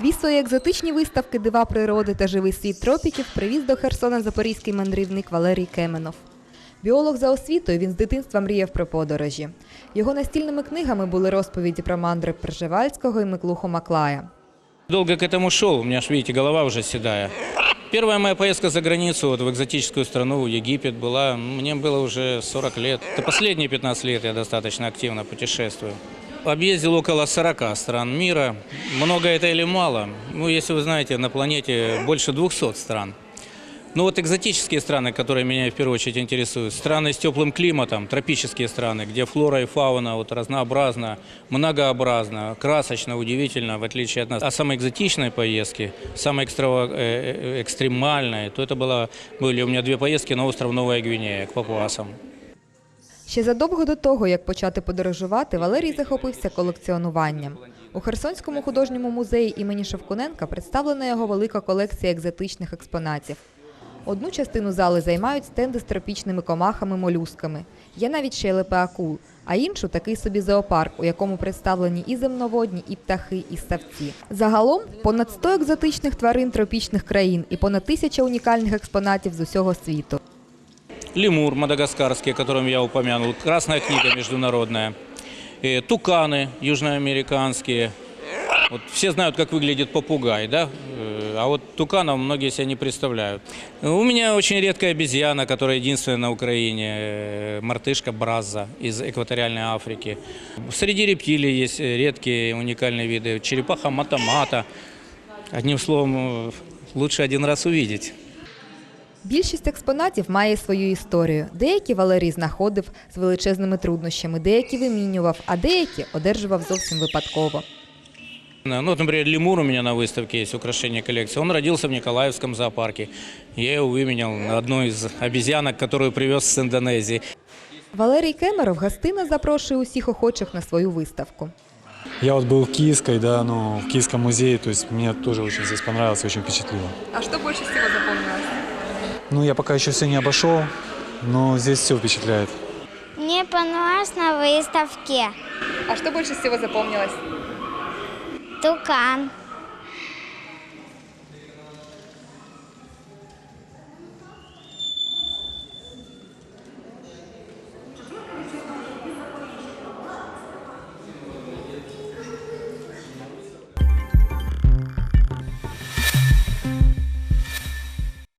Дві свої екзотичні виставки Дива природи та живий світ тропіків привіз до Херсона запорізький мандрівник Валерій Кеменов. Біолог за освітою він з дитинства мріяв про подорожі. Його настільними книгами були розповіді про мандри Пржевальського і Миклуху Маклая. Долго к этому шел, у меня ж, видите, голова уже седая. Первая моя поездка за границу, вот в экзотическую страну, в Египет, была, мне было уже 40 лет. Это последние 15 лет я достаточно активно путешествую. Объездил около 40 стран мира. Много это или мало? Ну, если вы знаете, на планете больше 200 стран. Ну вот экзотические страны, которые меня в первую очередь интересуют, страны с теплым климатом, тропические страны, где флора и фауна вот разнообразна, многообразна, красочно, удивительно, в отличие от нас. А самые экзотичные поездки, самые экстра- э, э, экстремальные, то это было, были у меня две поездки на остров Новая Гвинея к папуасам. Ще задовго до того, як почати подорожувати, Валерій захопився колекціонуванням. У Херсонському художньому музеї імені Шевкуненка представлена його велика колекція екзотичних експонатів. Одну частину зали займають стенди з тропічними комахами молюсками. Є навіть щелепи акул, а іншу такий собі зоопарк, у якому представлені і земноводні, і птахи, і ставці. Загалом понад 100 екзотичних тварин тропічних країн і понад тисяча унікальних експонатів з усього світу. Лемур мадагаскарский, о котором я упомянул, красная книга международная, Э, туканы южноамериканские. Вот все знают, как выглядит попугай, да? Э, А вот туканов многие себе не представляют. У меня очень редкая обезьяна, которая единственная на Украине, э, мартышка браза из экваториальной Африки. Среди рептилий есть редкие уникальные виды. Черепаха матамата. Одним словом, лучше один раз увидеть. Більшість експонатів має свою історію. Деякі Валерій знаходив з величезними труднощами, деякі вимінював, а деякі одержував зовсім випадково. Ну, вот, например, лемур у меня на выставке есть, украшение коллекции. Он родился в Николаевском зоопарке. Я его выменял на одну из обезьянок, которую привез с Индонезии. Валерій Кемеров гостинно запрошує усіх охочих на свою виставку. Я вот был в Киевской, да, ну, в Киевском музее, то есть мне тоже очень здесь понравилось, очень впечатлило. А що більше всього запам'яталося? Ну, я пока еще все не обошел, но здесь все впечатляет. Мне понравилось на выставке А что больше всего запомнилось? тукан.